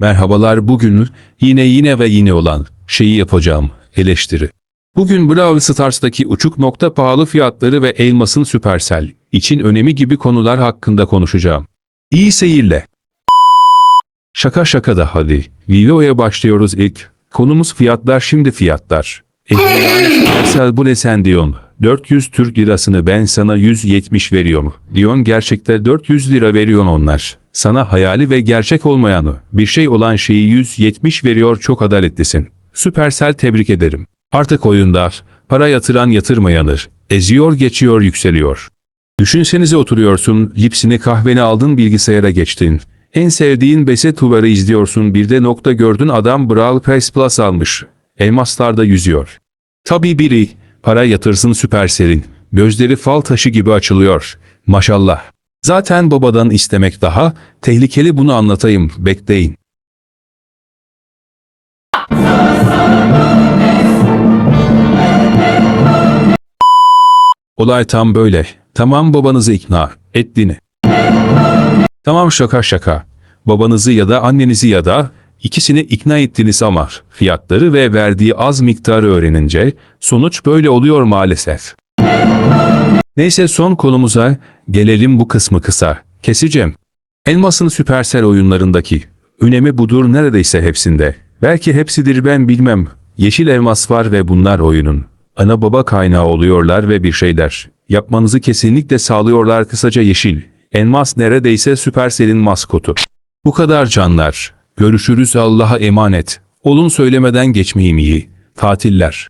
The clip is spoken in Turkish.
Merhabalar bugün yine yine ve yine olan şeyi yapacağım eleştiri. Bugün Brawl Stars'taki uçuk nokta pahalı fiyatları ve Elmas'ın Supercell için önemi gibi konular hakkında konuşacağım. İyi seyirle. Şaka şaka da hadi. Videoya başlıyoruz ilk. Konumuz fiyatlar şimdi fiyatlar. Supercell bu ne sen diyorsun. 400 Türk lirasını ben sana 170 veriyorum. Diyorsun gerçekte 400 lira veriyorsun onlar. Sana hayali ve gerçek olmayanı, bir şey olan şeyi 170 veriyor çok adaletlisin. Supercell tebrik ederim. Artık oyunda para yatıran yatırmayanır. Eziyor geçiyor yükseliyor. Düşünsenize oturuyorsun, lipsini kahveni aldın bilgisayara geçtin. En sevdiğin bese tuvarı izliyorsun bir de nokta gördün adam Brawl Pass Plus almış. Elmaslarda yüzüyor. Tabii biri, para yatırsın Supercell'in. Gözleri fal taşı gibi açılıyor. Maşallah. Zaten babadan istemek daha, tehlikeli bunu anlatayım, bekleyin. Olay tam böyle. Tamam babanızı ikna ettiğini. Tamam şaka şaka. Babanızı ya da annenizi ya da ikisini ikna ettiniz ama fiyatları ve verdiği az miktarı öğrenince sonuç böyle oluyor maalesef. Neyse son konumuza gelelim bu kısmı kısa. Keseceğim. Elmas'ın Supercell oyunlarındaki önemi budur neredeyse hepsinde. Belki hepsidir ben bilmem. Yeşil elmas var ve bunlar oyunun. Ana baba kaynağı oluyorlar ve bir şeyler. Yapmanızı kesinlikle sağlıyorlar kısaca yeşil. Elmas neredeyse Supercell'in maskotu. Bu kadar canlar. Görüşürüz Allah'a emanet. Olun söylemeden geçmeyeyim iyi. Tatiller.